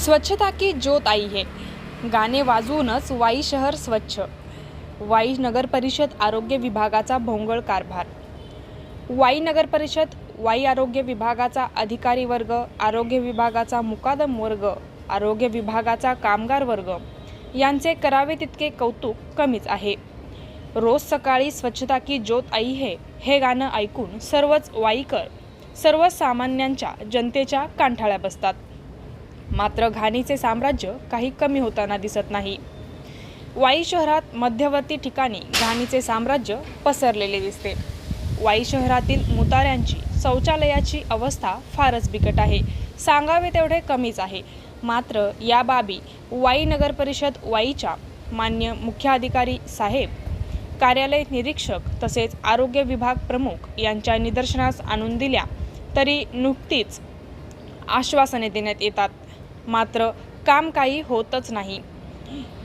स्वच्छता की ज्योत आई है. गाणे वाजवूनच वाई शहर स्वच्छ. वाई नगर परिषद आरोग्य विभागाचा भोंगळ कारभार. वाई नगर परिषद वाई आरोग्य विभागाचा अधिकारी वर्ग आरोग्य विभागाचा मुकादम वर्ग आरोग्य विभागाचा कामगार वर्ग. यांचे करावे तितके कौतुक कमीच आहे. रोज सकाळी स्वच्छता की ज्योत आई है हे गाणं ऐकून सर्वच वाईकर सर्वसामान्यांच्या जनतेच्या कांठाळ्या बसतात. मात्र घाणीचे साम्राज्य काही कमी होताना दिसत नाही. वाई शहरात मध्यवर्ती ठिकाणी घाणीचे साम्राज्य पसरलेले दिसते. वाई शहरातील मुताऱ्यांची शौचालयाची अवस्था फारच बिकट आहे. सांगावे तेवढे कमीच आहे. मात्र या बाबी वाई नगर परिषद वाईच्या मान्य मुख्याधिकारी साहेब कार्यालय निरीक्षक तसेच आरोग्य विभाग प्रमुख यांच्या निदर्शनास आणून दिल्या तरी नुकतीच आश्वासने देण्यात येतात. मात्र काम काही होतच नाही.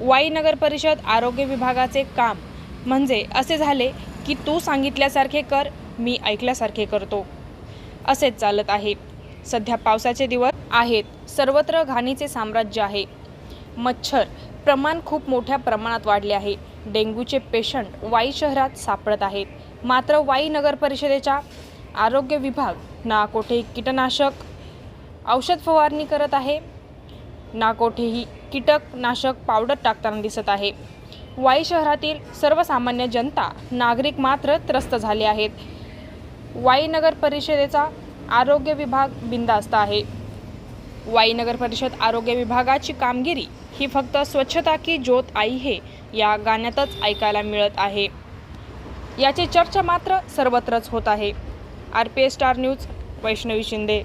वाई नगर परिषद आरोग्य विभागाचे काम. म्हणजे असे झाले की तू सांगितल्यासारखे कर मी ऐकल्यासारखे करतो. असेच चालत आहे. सध्या पावसाचे दिवस आहेत. सर्वत्र घाणीचे साम्राज्य आहे. मच्छर प्रमाण खूप मोठ्या प्रमाणात वाढले आहे. डेंग्यूचे पेशंट वाई शहरात सापडत आहेत. मात्र वाई नगर परिषदेच्या आरोग्य विभाग ना कोठे कीटनाशक औषध फवारणी करत आहे ना कोठेही कीटकनाशक पावडर टाकताना दिसत आहे. वाई शहरातील सर्वसामान्य जनता नागरिक मात्र त्रस्त झाले आहेत. वाई नगर परिषदेचा आरोग्य विभाग बिंदास्त आहे. वाई नगर परिषद आरोग्य विभागाची कामगिरी ही फक्त स्वच्छता की ज्योत आई हे या गाण्यातच ऐकायला मिळत आहे. याची चर्चा मात्र सर्वत्रच होत आहे. R P S star news Vaishnavi Shinde.